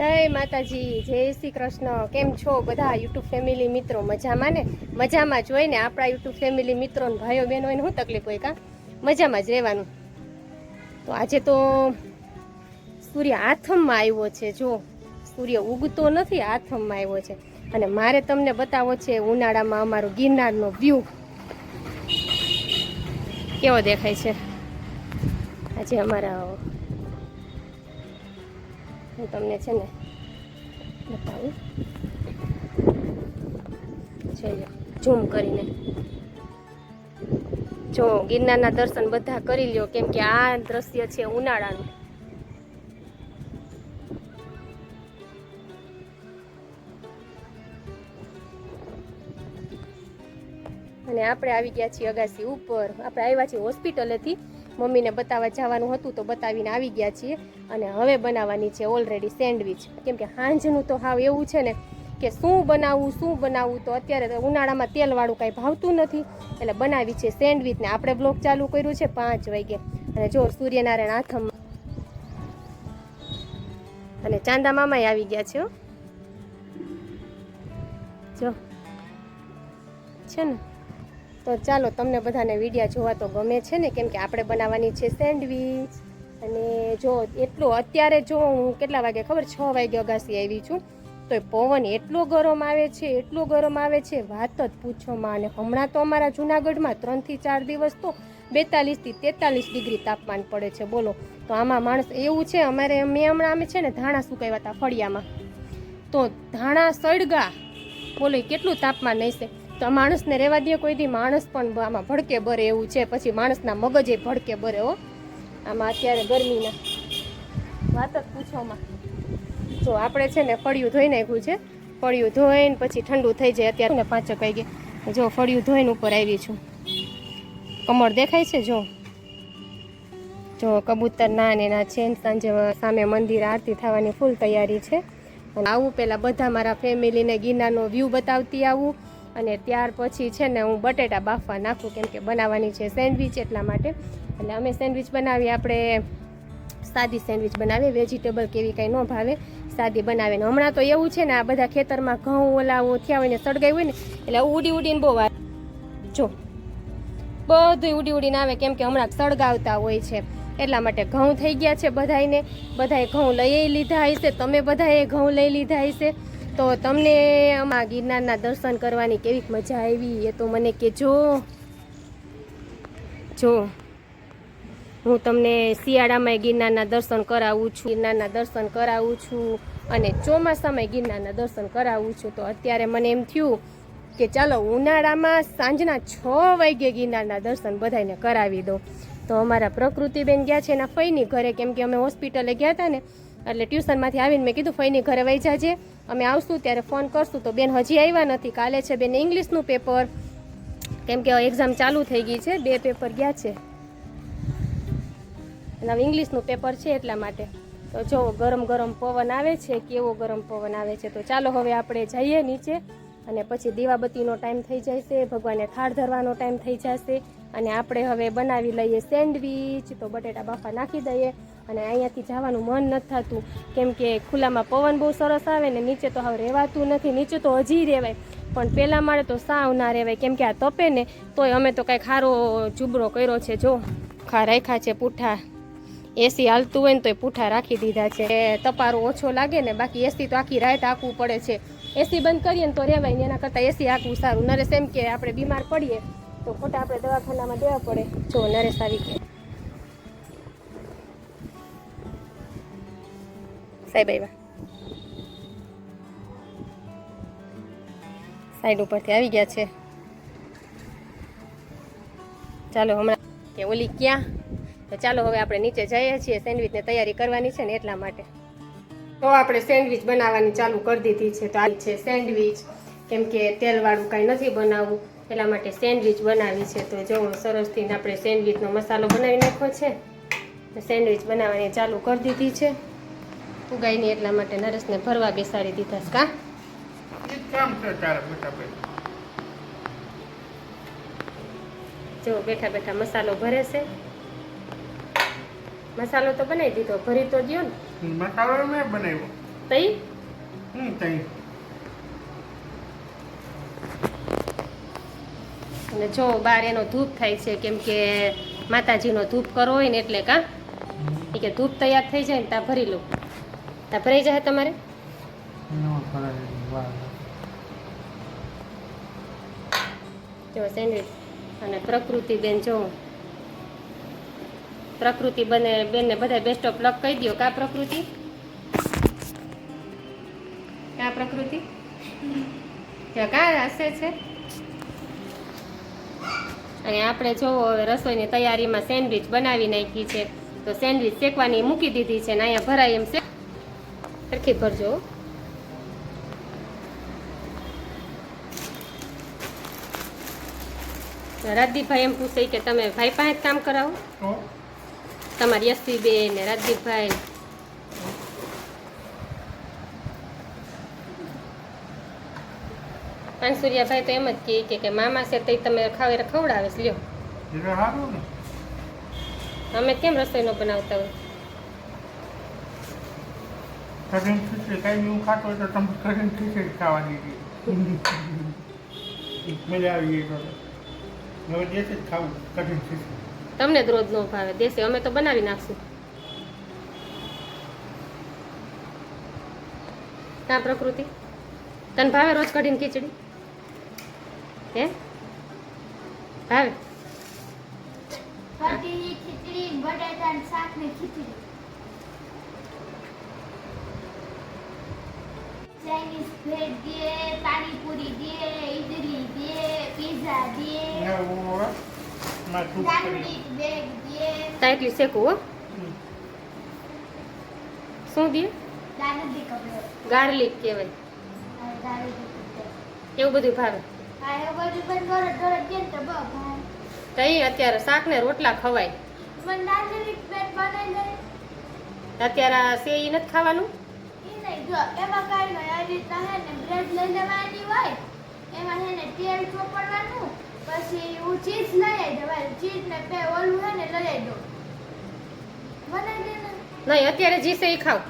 જય માતાજી, જય શ્રી કૃષ્ણ. કેમ છો બધા યુટ્યુબ ફેમિલી મિત્રો? મજામાં ને? મજામાં જ હોય આપણા યુટ્યુબ ફેમિલી મિત્રો ભાઈઓ બહેનો એને શું તકલીફ હોય કા? મજામાં જ રહેવાનું. તો આજે તો સૂર્ય આથમમાં આવ્યો છે. જો, સૂર્ય ઉગતો નથી, આથમમાં આવ્યો છે. અને મારે તમને બતાવો છે ઉનાળામાં અમારો ગિરનારનો વ્યૂ કેવો દેખાય છે? આજે અમારા હું તમને છે ને બતાવું. જોઈએ, ઝૂમ કરીને. જો, ગિરનારના દર્શન બધા કરી લ્યો, કેમ કે આ દ્રશ્ય છે ઉનાળાનું. અને આપણે આવી ગયા છીએ અગાસી ઉપર. આપણે આવ્યા છીએ હોસ્પિટલેથી. મમ્મીને બતાવવા જવાનું હતું તો બતાવીને આવી ગયા છીએ અને હવે બનાવવાની છે ઓલરેડી સેન્ડવિચ કેમ કે હાંજનું તો હાવ એવું છે ને કે શું બનાવવું શું બનાવવું તો અત્યારે ઉનાળામાં તેલવાળું કાંઈ ભાવતું નથી. એટલે બનાવી છે સેન્ડવિચને આપણે બ્લોક ચાલુ કર્યું છે પાંચ વાગે. અને જો સૂર્યનારાયણ આથમ અને ચાંદા મામાય આવી ગયા છે. જો. છે ને? તો ચાલો, તમને બધાને વિડીયા જોવા તો ગમે છે ને, કેમ કે આપણે બનાવવાની છે સેન્ડવીચ. અને જો એટલું, અત્યારે જો હું કેટલા વાગે ખબર, છ વાગે અગાસી આવી છું, તો એ પવન એટલો ગરમ આવે છે, એટલો ગરમ આવે છે, વાત જ પૂછોમાં. અને હમણાં તો અમારા જુનાગઢમાં ત્રણથી ચાર દિવસ તો બેતાલીસથી તેતાલીસ ડિગ્રી તાપમાન પડે છે, બોલો. તો આમાં માણસ એવું છે, અમારે મેં હમણાં અમે છે ને, ધાણા સુકાવ્યા હતા ફળિયામાં. તો ધાણા સળગા, બોલો કેટલું તાપમાન છે તો આ માણસને રહેવા દે, કોઈ દી માણસ પણ આમાં ભડકે બરે એવું છે. પછી માણસના મગજે ભડકે બરે, હો. આમાં અત્યારે ગરમીના. વાત જ પૂછોમાં જો આપણે છે ને ફળિયું ધોઈ નાખ્યું છે. ફળિયું ધોઈને પછી ઠંડુ થઈ જાય અત્યારે. ને પાંચક વાગે. જો ફળિયું ધોઈને ઉપર આવી છું. કમળ દેખાય છે, જો? જો કબૂતર ના ને ના છે સાંજે સામે મંદિર આરતી થવાની ફૂલ તૈયારી છે. અને આવું પહેલાં બધા મારા ફેમિલીને ગિરનારનો વ્યૂ બતાવતી આવું. અને ત્યાર પછી છે ને હું બટેટા બાફવા નાખું, કેમ કે બનાવવાની છે સેન્ડવિચ એટલા માટે. એટલે અમે સેન્ડવિચ બનાવી આપણે સાદી સેન્ડવિચ બનાવીએ, વેજીટેબલ કેવી કાંઈ ન ભાવે, સાદી બનાવે ને હમણાં તો એવું છે ને, આ બધા ખેતરમાં ઘઉં, ઓલાવો, થયા હોય ને, સળગાઈ હોય ને, એટલે ઉડી ઉડીને બહુ વાર જો બધું ઉડી ઉડીને આવે, કેમ કે હમણાં સળગાવતા હોય છે. એટલા માટે ઘઉં થઈ ગયા છે બધાયને. બધાએ ઘઉં લઈ લીધા હશે, તમે બધાએ ઘઉં લઈ લીધા હશે. તો તમને આમાં ગિરનારના દર્શન કરવાની કેવી મજા આવી એ તો મને કહેજો. જો, હું તમને શિયાળામાં ગિરનારના દર્શન કરાવું છું, ગિરનારના દર્શન કરાવું છું અને ચોમાસામાં ગિરનારના દર્શન કરાવું છું. તો અત્યારે મને એમ થયું કે ચાલો ઉનાળામાં સાંજના છ વાગે ગિરનારના દર્શન બધાને કરાવી દો તો અમારા પ્રકૃતિબેન ગયા છે એના ફઈની ઘરે, કેમ કે અમે હોસ્પિટલે ગયા હતા ને એટલે ટ્યુશનમાંથી આવીને મેં કીધું, ફઈને ઘરે વહી જાજે. અમે આવશું, ત્યારે ફોન કરશું. તો બેન હજી આવ્યા નથી. કાલે છે બેન ઇંગ્લિશનું પેપર. કેમ કે એક્ઝામ ચાલુ થઈ ગઈ છે. બે પેપર ગયા છે. અને હવે ઇંગ્લિશનું પેપર છે એટલા માટે. તો જો ગરમ ગરમ પવન આવે છે, કેવો ગરમ પવન આવે છે. તો ચાલો હવે આપણે જઈએ નીચે અને પછી દીવાબત્તીનો ટાઈમ થઈ જશે ભગવાનને થાળ ધરવાનો ટાઈમ થઈ જશે. અને આપણે હવે બનાવી લઈએ સેન્ડવીચ. તો બટેટા બાફા નાખી દઈએ. અને અહીંયાથી જવાનું મન નથી થતું. કેમ કે ખુલ્લામાં પવન બહુ સરસ આવે ને નીચે તો હવે રહેવાતું નથી, નીચે તો હજી રહેવાય. પણ પહેલાં મારે તો સાવ ના રહેવાય. કેમ કે આ તપે ને તોય અમે તો કાંઈ ખારો જુબરો કર્યો છે, જો. ખા રાખ્યા છે પૂઠા એસી હાલતું હોય ને તોય પૂઠા રાખી દીધા છે. તપારો ઓછો લાગે ને બાકી એસી તો આખી રાત આંકવું પડે છે. એસી બંધ કરીએ ને તો રહેવાય ને એના કરતાં એસી આંકવું સારું. નરેશ એમ કે આપણે બીમાર પડીએ તો ખોટા આપણે દવાખાનામાં દેવા પડે. જો નરેશ આવી ગયા. સાહેબ આવ્યા સાઈડ ઉપરથી આવી ગયા છે. ચાલો હમણાં કે ઓલી ક્યાં? તો ચાલો હવે આપણે નીચે જઈએ છીએ. સેન્ડવિચની તૈયારી કરવાની છે ને એટલા માટે. તો આપણે સેન્ડવિચ બનાવવાની ચાલુ કરી દીધી છે. તો આ છે સેન્ડવિચ કેમ કે તેલવાળું કાંઈ નથી બનાવવું. એટલા માટે સેન્ડવિચ બનાવી છે. તો જો સરસથી આપણે સેન્ડવિચનો મસાલો બનાવી નાખ્યો છે. સેન્ડવિચ બનાવવાની ચાલુ કરી દીધી છે. ઉગાઈને એટલા માટે નરેશને ભરવા બેસાડી દીધા કા? કામ છે તારે ભાઈ. જો બેઠા બેઠા મસાલો ભરે છે. મસાલો તો બનાવી દીધો ભરી તો દ્યો ને. મસાલો મેં બનાવ્યો. તઈ? હમ તઈ. અને જો બાર એનો ધૂપ થાય છે કેમ કે માતાજીનો ધૂપ કરવો હોય ને એટલે કા? કે ધૂપ તૈયાર થઈ જાય ને ત્યાં ભરી લો. ત્યાં ભરાઈ જશે તમારે? જો સેન્ડવિચ. અને પ્રકૃતિ બેન જો. પ્રકૃતિ બને બેનને બધા બેસ્ટ ઓફ લક કહી દો કા પ્રકૃતિ? કા પ્રકૃતિ? કે કા હશે છે? અને આપણે જોવો હવે રસોઈની તૈયારીમાં સેન્ડવિચ બનાવી નાખી છે. તો સેન્ડવિચ શેકવાની મૂકી દીધી છે ને અહીંયા ભરાય એમ શેક સરખી ભરજો. રાજદીપભાઈ એમ પૂછે કે તમે ભાઈ પાસે જ કામ કરાવો? તમારી યશવી બેન ને રાજદીપભાઈ. પાંચસુરિયાભાઈ તો એમ જ કહે કે મામા છે તે તમે ખાવે ખવડાવે લ્યો. અમે કેમ રસોઈ ન બનાવતા હોય? કરીને ખીચડી કાંઈ હું ખાતો હોય તો તમે કરીને ખીચડી ખાવાની હતી મજા આવી ગઈ તો. હવે દેશે જ ખાવું કઠિન ખીચડી તમને જ રોજ ન ભાવે. દેશે અમે તો બનાવી નાખશું. ના પ્રકૃતિ? તને ભાવે રોજ કઢીને ખીચડી? હે? ભાવે? ખીચડી બટાટા શાક ને ખીચડી. ચાઇનીઝ ભેળ દે પાણીપુરી દે ઇડલી દે પીઝા દે કરી બેગ દે ટાઈટલી શેકવું હો શું દે ગાર્લિક કહેવાય. એવું બધું ભાવે? એ તો બહુ ભાઈ અત્યારે શાક ને રોટલા ખવાય. મને દાનદી બેગ બનાવી દે. અત્યારે સે નથી ખાવાનું? જો એમાં નહીં આ રીતના હે ને બ્રેડ લઈ લેવાની હોય એમાં હે ને તેલ ચોપડવાનું પછી હું ચીઝ લઈ આવી ચીઝ ને બે ઓલું હે ને લઈ આવી દો બનાવી દે નહીં અત્યારે જી છે એ ખાવ.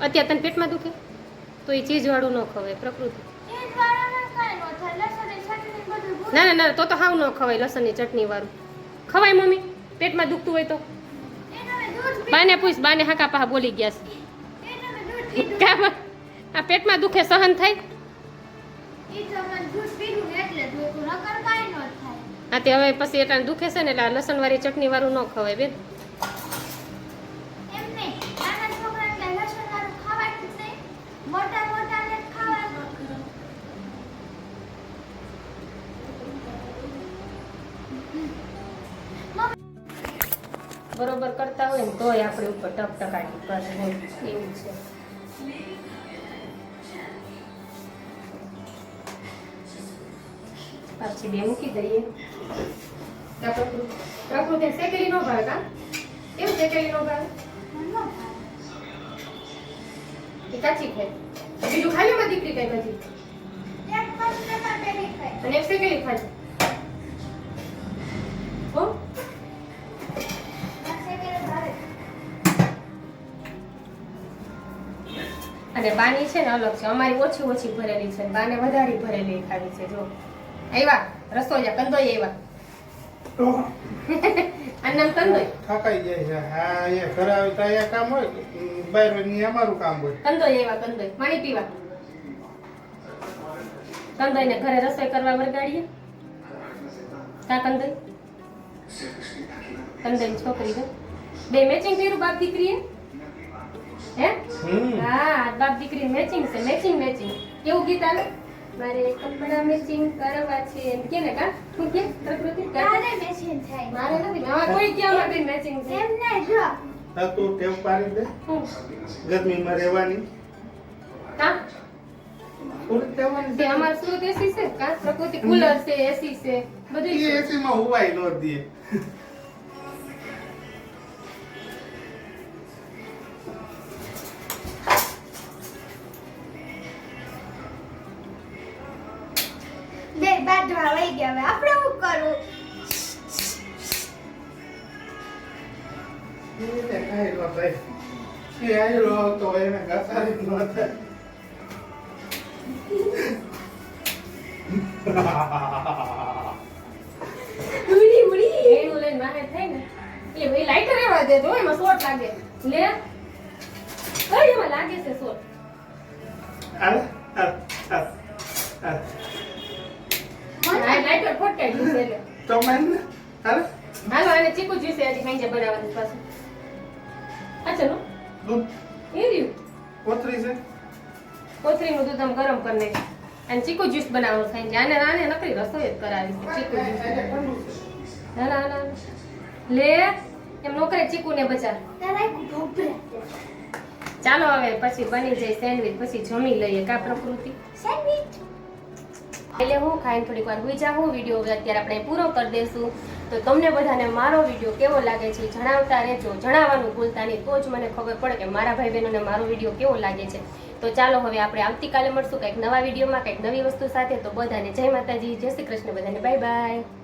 અત્યારે તને પેટમાં દુખે? તો એ ચીજ વાળું ન ખવાય પ્રકૃતિ. ન ને ના તો તો હાવ ન ખવાય લસણની ચટણી વાળું. ખવાય મમ્મી પેટમાં દુખતું હોય તો. બાને પૂછ, બાને હાકા પાહા બોલી ગયા છે. પીધું આ પેટમાં દુખે, સહન થાય? હા, તે હવે પછી એટલા દુખે છે ને એટલે આ લસણવાળી ચટણી વાળું ન ખવાય બેન. બરોબર કરતા હોય ને તોય આપણે ઉપર ટપ ટકાટી કરે એવું છે. પાછી બે મૂકી દઈએ. પ્રકૃતિ શેકેલી નો ભાગ હા કેમ શેકેલી નો. એ કાચી ખાય. બીજું ખાલી માં દીકરી કઈ બધી અને શેકેલી ખાય. અને બાની છે ને અલગ છે. અમારી ઓછી ઓછી ભરેલી છે બાને વધારે ભરેલી ખાવી છે જો. આવ્યા રસોઈયા કંદોઈ આવ્યા અન્નમ કંદોઈ. થાકાઈ જાય છે. હા એ ઘરે આવે તો અહીંયા કામ હોય બહારની અમારું કામ હોય. કંદોઈ આવ્યા કંદોઈ. પાણી પીવા. કંદોઈ ને ઘરે રસોઈ કરવા વરગાડીએ કા કંદોઈ? કંદોઈ છોકરી બે મેચિંગ કર્યું બાપ દીકરીએ? હે? હા બાપ દીકરી મેચિંગ છે મેચિંગ મેચિંગ કેવું ગીત આવે? મારે કપડા મેચિંગ કરવા છે. એમ કે ને કા? શું કે? પ્રકૃતિ? કા? તારે થાય. મારે નથી આમાં કોઈ કે અમારે મેચિંગ છે. એમ નહીં, જો. હા તું ટેવ પાડી દે. શું? ગરમીમાં રહેવાની. કા તે અમાર સુરત એસી છે કા? પ્રકૃતિ કુલર છે એસી છે. બધું એ છે. એસીમાં ન દે. વહી ગયા. હવે આપણે શું કરવું? કાંઈ થાય એ એને ઘસારી ન થાય. ઉડી ઉડી. એનું લઈને મારે થાય ને. એટલે ભાઈ લાઈટર રહેવા દે જો એમાં શોટ લાગે. લે. કઈ એમાં લાગે છે હાલ. હાલ ફટકાઈ ગયું છે તો મને હાલ. હાલો આને ચીકુ જ્યુસ હજી ખાઈને બનાવવાનું પાછું. આ ચલો. દૂધ. એ રહ્યું. કોથળી છે. કોથળીનું દૂધ આમ ગરમ કરી નાખ. અને ચીકુ જ્યુસ બનાવવાનું થાય આને રાને નકરી રસોઈ જ કરાવી છે ચીકુ જ્યુસ. ના ના ના. લે એમ નોકરે ચીકુ ને બચાર. તારે આખું ભોપરે ચાલો હવે પછી બની જાય સેન્ડવિચ પછી જમી લઈએ કા પ્રકૃતિ? સેન્ડવિચ એટલે હું ખાઈને થોડીક વાર હોઈ જાઉં વીડિયો અત્યારે આપણે પૂરો કરી દઈશું. તો તમને બધાને મારો વીડિયો કેવો લાગે છે જણાવતા રહેજો. જણાવવાનું ભૂલતા નહીં, તો જ મને ખબર પડે કે મારા ભાઈ બહેનોને મારો વીડિયો કેવો લાગે છે. તો ચાલો હવે આપણે આવતીકાલે મળશું કંઈક નવા વિડીયોમાં, કંઈક નવી વસ્તુ સાથે. તો બધાને જય માતાજી, જય શ્રી કૃષ્ણ, બધાને બાય બાય